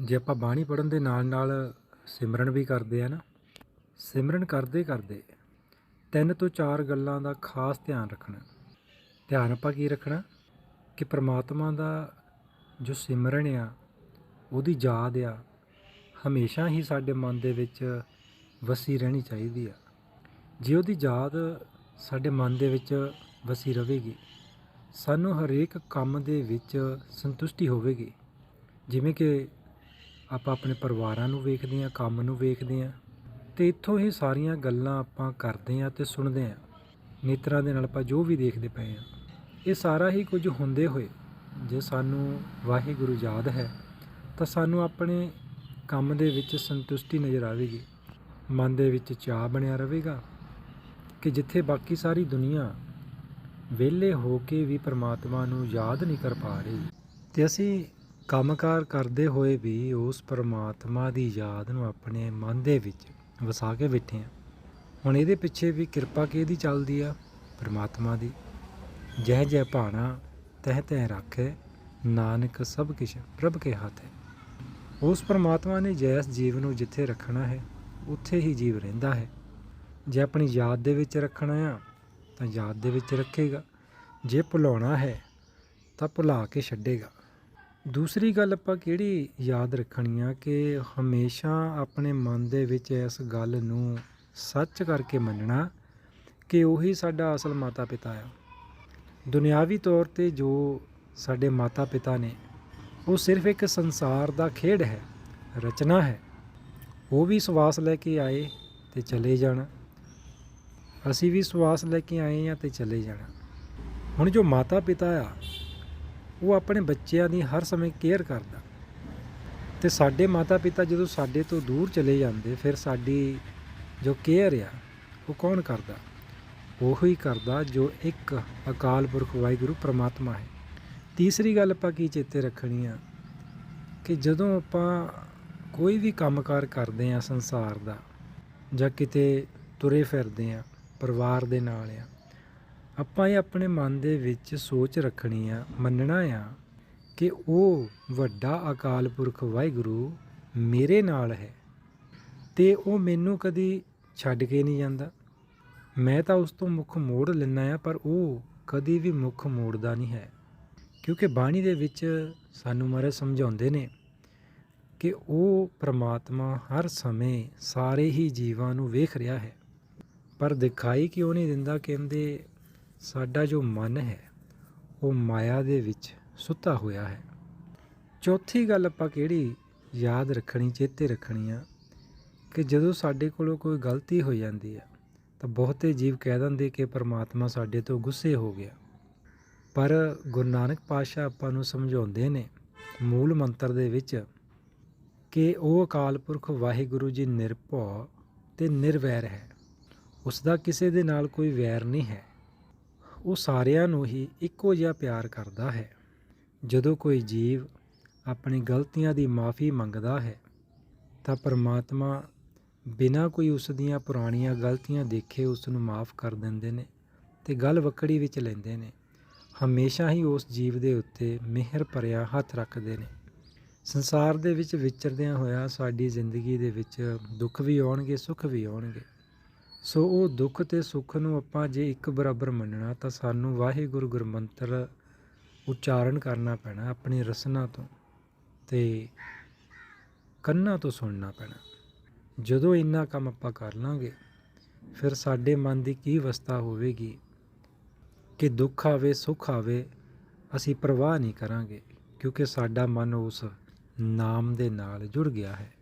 ਜੇ ਆਪਾਂ ਬਾਣੀ ਪੜਨ ਦੇ ਨਾਲ ਨਾਲ ਸਿਮਰਨ ਵੀ ਕਰਦੇ ਆ ਨਾ, ਸਿਮਰਨ ਕਰਦੇ ਕਰਦੇ ਤਿੰਨ ਤੋਂ ਚਾਰ ਗੱਲਾਂ ਦਾ ਖਾਸ ਧਿਆਨ ਰੱਖਣਾ। ਧਿਆਨ ਆਪਾਂ ਕੀ ਰੱਖਣਾ? ਕਿ ਪ੍ਰਮਾਤਮਾ ਦਾ ਜੋ ਸਿਮਰਨ ਆ, ਉਹਦੀ ਯਾਦ ਆ, ਹਮੇਸ਼ਾ ਹੀ ਸਾਡੇ ਮਨ ਦੇ ਵਿੱਚ ਵਸੀ ਰਹਿਣੀ ਚਾਹੀਦੀ ਆ। ਜੇ ਉਹਦੀ ਯਾਦ ਸਾਡੇ ਮਨ ਦੇ ਵਿੱਚ ਵਸੀ ਰਹੇਗੀ, ਸਾਨੂੰ ਹਰੇਕ ਕੰਮ ਦੇ ਵਿੱਚ ਸੰਤੁਸ਼ਟੀ ਹੋਵੇਗੀ। ਜਿਵੇਂ ਕਿ ਆਪਾਂ ਆਪਣੇ ਪਰਿਵਾਰਾਂ ਨੂੰ ਵੇਖਦੇ ਹਾਂ, ਕੰਮ ਨੂੰ ਵੇਖਦੇ ਹਾਂ ਤੇ ਇੱਥੋਂ ਹੀ ਸਾਰੀਆਂ ਗੱਲਾਂ ਆਪਾਂ ਕਰਦੇ ਹਾਂ ਤੇ ਸੁਣਦੇ ਹਾਂ। ਨੇਤਰਾਂ ਦੇ ਨਾਲ ਆਪਾਂ ਜੋ ਵੀ ਦੇਖਦੇ ਪਏ ਹਾਂ, ਇਹ ਸਾਰਾ ਹੀ ਕੁਝ ਹੁੰਦੇ ਹੋਏ ਜੇ ਸਾਨੂੰ ਵਾਹਿਗੁਰੂ ਯਾਦ ਹੈ ਤਾਂ ਸਾਨੂੰ ਆਪਣੇ ਕੰਮ ਦੇ ਵਿੱਚ ਸੰਤੁਸ਼ਟੀ ਨਜ਼ਰ ਆਵੇਗੀ। ਮਨ ਦੇ ਵਿੱਚ ਚਾਹ ਬਣਿਆ ਰਹੇਗਾ ਕਿ ਜਿੱਥੇ ਬਾਕੀ ਸਾਰੀ ਦੁਨੀਆ ਵਿਹਲੇ ਹੋ ਕੇ ਵੀ ਪ੍ਰਮਾਤਮਾ ਨੂੰ ਯਾਦ ਨਹੀਂ ਕਰ ਪਾ ਰਹੀ। ਤੇ ਅਸੀਂ ਕੰਮਕਾਰ ਕਰਦੇ ਹੋਏ ਵੀ ਉਸ ਪਰਮਾਤਮਾ ਦੀ ਯਾਦ ਨੂੰ ਆਪਣੇ ਮਨ ਦੇ ਵਿੱਚ ਵਸਾ ਕੇ ਬੈਠੇ ਹਾਂ। ਹੁਣ ਇਹਦੇ ਪਿੱਛੇ ਵੀ ਕਿਰਪਾ ਕਿਹਦੀ ਚੱਲਦੀ ਆ? ਪਰਮਾਤਮਾ ਦੀ। ਜਹ ਜਹ ਭਾਣਾ, ਤਹ ਤਹ ਰੱਖੇ, ਨਾਨਕ ਸਭ ਕਿਛ ਪ੍ਰਭ ਕੇ ਹੱਥ ਹੈ। ਉਸ ਪਰਮਾਤਮਾ ਨੇ ਜੈਸ ਜੀਵ ਨੂੰ ਜਿੱਥੇ ਰੱਖਣਾ ਹੈ, ਉੱਥੇ ਹੀ ਜੀਵ ਰਹਿੰਦਾ ਹੈ। ਜੇ ਆਪਣੀ ਯਾਦ ਦੇ ਵਿੱਚ ਰੱਖਣਾ ਆ, ਤਾਂ ਯਾਦ ਦੇ ਵਿੱਚ ਰੱਖੇਗਾ। ਜੇ ਭੁਲਾਉਣਾ ਹੈ, ਤਾਂ ਭੁਲਾ ਕੇ ਛੱਡੇਗਾ। ਦੂਸਰੀ ਗੱਲ ਆਪਾਂ ਕਿਹੜੀ ਯਾਦ ਰੱਖਣੀ ਆ ਕਿ ਹਮੇਸ਼ਾ ਆਪਣੇ ਮਨ ਦੇ ਵਿੱਚ ਇਸ ਗੱਲ ਨੂੰ ਸੱਚ ਕਰਕੇ ਮੰਨਣਾ ਕਿ ਉਹੀ ਸਾਡਾ ਅਸਲ ਮਾਤਾ ਪਿਤਾ ਆ। ਦੁਨਿਆਵੀ ਤੌਰ ਤੇ ਜੋ ਸਾਡੇ ਮਾਤਾ ਪਿਤਾ ਨੇ, ਉਹ ਸਿਰਫ ਇੱਕ ਸੰਸਾਰ ਦਾ ਖੇਡ ਹੈ, ਰਚਨਾ ਹੈ। ਉਹ ਵੀ ਸਵਾਸ ਲੈ ਕੇ ਆਏ ਤੇ ਚਲੇ ਜਾਣਾ। ਅਸੀਂ ਵੀ ਸਵਾਸ ਲੈ ਕੇ ਆਏ ਆ ਤੇ ਚਲੇ ਜਾਣਾ। ਹੁਣ ਜੋ ਮਾਤਾ ਪਿਤਾ ਆ ਉਹ ਆਪਣੇ ਬੱਚਿਆਂ ਦੀ ਹਰ ਸਮੇਂ ਕੇਅਰ ਕਰਦਾ। ਤੇ ਸਾਡੇ ਮਾਤਾ ਪਿਤਾ ਜਦੋਂ ਸਾਡੇ ਤੋਂ ਦੂਰ ਚਲੇ ਜਾਂਦੇ, ਫਿਰ ਸਾਡੀ ਜੋ ਕੇਅਰ ਆ, ਉਹ ਕੌਣ ਕਰਦਾ? ਉਹ ਹੀ ਕਰਦਾ ਜੋ ਇੱਕ ਅਕਾਲ ਪੁਰਖ ਵਾਹਿਗੁਰੂ ਪ੍ਰਮਾਤਮਾ ਹੈ। ਤੀਸਰੀ ਗੱਲ ਆਪਾਂ ਕੀ ਚੇਤੇ ਰੱਖਣੀ ਆ? ਕਿ ਜਦੋਂ ਆਪਾਂ ਕੋਈ ਵੀ ਕੰਮਕਾਰ ਕਰਦੇ ਆ ਸੰਸਾਰ ਦਾ ਜਾਂ ਕਿਤੇ ਤੁਰੇ ਫਿਰਦੇ ਆ, ਪਰਿਵਾਰ ਦੇ ਨਾਲ ਆ ਆਪਾਂ ਇਹ ਆਪਣੇ ਮਨ ਦੇ ਵਿੱਚ ਸੋਚ ਰੱਖਣੀ ਆ, ਮੰਨਣਾ ਆ ਕਿ ਉਹ ਵੱਡਾ ਅਕਾਲ ਪੁਰਖ ਵਾਹਿਗੁਰੂ ਮੇਰੇ ਨਾਲ ਹੈ ਤੇ ਉਹ ਮੈਨੂੰ ਕਦੀ ਛੱਡ ਕੇ ਨਹੀਂ ਜਾਂਦਾ। ਮੈਂ ਤਾਂ ਉਸ ਤੋਂ ਮੁੱਖ ਮੋੜ ਲੈਣਾ ਆ, ਪਰ ਉਹ ਕਦੀ ਵੀ ਮੁੱਖ ਮੋੜਦਾ ਨਹੀਂ ਹੈ। ਕਿਉਂਕਿ ਬਾਣੀ ਦੇ ਵਿੱਚ ਸਾਨੂੰ ਮਹਾਰਾਜ ਸਮਝਾਉਂਦੇ ਨੇ ਕਿ ਉਹ ਪ੍ਰਮਾਤਮਾ ਹਰ ਸਮੇਂ ਸਾਰੇ ਹੀ ਜੀਵਾਂ ਨੂੰ ਵੇਖ ਰਿਹਾ ਹੈ। ਪਰ ਦਿਖਾਈ ਕਿਉਂ ਨਹੀਂ ਦਿੰਦਾ, ਕਹਿੰਦੇ ਸਾਡਾ ਜੋ ਮਨ ਹੈ, ਉਹ ਮਾਇਆ ਦੇ ਵਿੱਚ ਸੁੱਤਾ ਹੋਇਆ ਹੈ। ਚੌਥੀ ਗੱਲ ਆਪਾਂ ਕਿਹੜੀ ਯਾਦ ਰੱਖਣੀ, ਚੇਤੇ ਰੱਖਣੀ ਆ ਕਿ ਜਦੋਂ ਸਾਡੇ ਕੋਲੋਂ ਕੋਈ ਗਲਤੀ ਹੋ ਜਾਂਦੀ ਆ, ਤਾਂ ਬਹੁਤੇ ਜੀਵ ਕਹਿ ਦਿੰਦੇ ਕਿ ਪਰਮਾਤਮਾ ਸਾਡੇ ਤੋਂ ਗੁੱਸੇ ਹੋ ਗਿਆ। ਪਰ ਗੁਰੂ ਨਾਨਕ ਪਾਤਸ਼ਾਹ ਆਪਾਂ ਨੂੰ ਸਮਝਾਉਂਦੇ ਨੇ ਮੂਲ ਮੰਤਰ ਦੇ ਵਿੱਚ ਕਿ ਉਹ ਅਕਾਲ ਪੁਰਖ ਵਾਹਿਗੁਰੂ ਜੀ ਨਿਰਭਉ ਤੇ ਨਿਰਵੈਰ ਹੈ। ਉਸ ਦਾ ਕਿਸੇ ਦੇ ਨਾਲ ਕੋਈ ਵੈਰ ਨਹੀਂ ਹੈ। ਉਹ ਸਾਰਿਆਂ ਨੂੰ ਹੀ ਇੱਕੋ ਜਿਹਾ ਪਿਆਰ ਕਰਦਾ ਹੈ। ਜਦੋਂ ਕੋਈ ਜੀਵ ਆਪਣੀ ਗਲਤੀਆਂ ਦੀ ਮਾਫੀ ਮੰਗਦਾ ਹੈ, ਤਾਂ ਪਰਮਾਤਮਾ ਬਿਨਾਂ ਕੋਈ ਉਸ ਦੀਆਂ ਪੁਰਾਣੀਆਂ ਗਲਤੀਆਂ ਦੇਖੇ ਉਸ ਨੂੰ ਮਾਫ ਕਰ ਦਿੰਦੇ ਨੇ ਤੇ ਗੱਲ ਵਕੜੀ ਵਿੱਚ ਲੈਂਦੇ ਨੇ। ਹਮੇਸ਼ਾ ਹੀ ਉਸ ਜੀਵ ਦੇ ਉੱਤੇ ਮਿਹਰ ਭਰਿਆ ਹੱਥ ਰੱਖਦੇ ਨੇ। ਸੰਸਾਰ ਦੇ ਵਿੱਚ ਵਿਚਰਦਿਆਂ ਹੋਇਆ ਸਾਡੀ ਜ਼ਿੰਦਗੀ ਦੇ ਵਿੱਚ ਦੁੱਖ ਵੀ ਆਉਣਗੇ, ਸੁੱਖ ਵੀ ਆਉਣਗੇ। ਸੋ ਉਹ ਦੁੱਖ ਤੇ ਸੁੱਖ ਨੂੰ ਆਪਾਂ ਜੇ ਇੱਕ ਬਰਾਬਰ ਮੰਨਣਾ ਤਾਂ ਸਾਨੂੰ ਵਾਹਿਗੁਰੂ ਗੁਰਮੰਤਰ ਉਚਾਰਨ ਕਰਨਾ ਪੈਣਾ ਆਪਣੀ ਰਸਨਾ ਤੋਂ ਤੇ ਕੰਨਾਂ ਤੋਂ ਸੁਣਨਾ ਪੈਣਾ। ਜਦੋਂ ਇੰਨਾ ਕੰਮ ਆਪਾਂ ਕਰ ਲਾਂਗੇ, ਫਿਰ ਸਾਡੇ ਮਨ ਦੀ ਕੀ ਅਵਸਥਾ ਹੋਵੇਗੀ? ਕਿ ਦੁੱਖ ਆਵੇ, ਸੁੱਖ ਆਵੇ, ਅਸੀਂ ਪਰਵਾਹ ਨਹੀਂ ਕਰਾਂਗੇ, ਕਿਉਂਕਿ ਸਾਡਾ ਮਨ ਉਸ ਨਾਮ ਦੇ ਨਾਲ ਜੁੜ ਗਿਆ ਹੈ।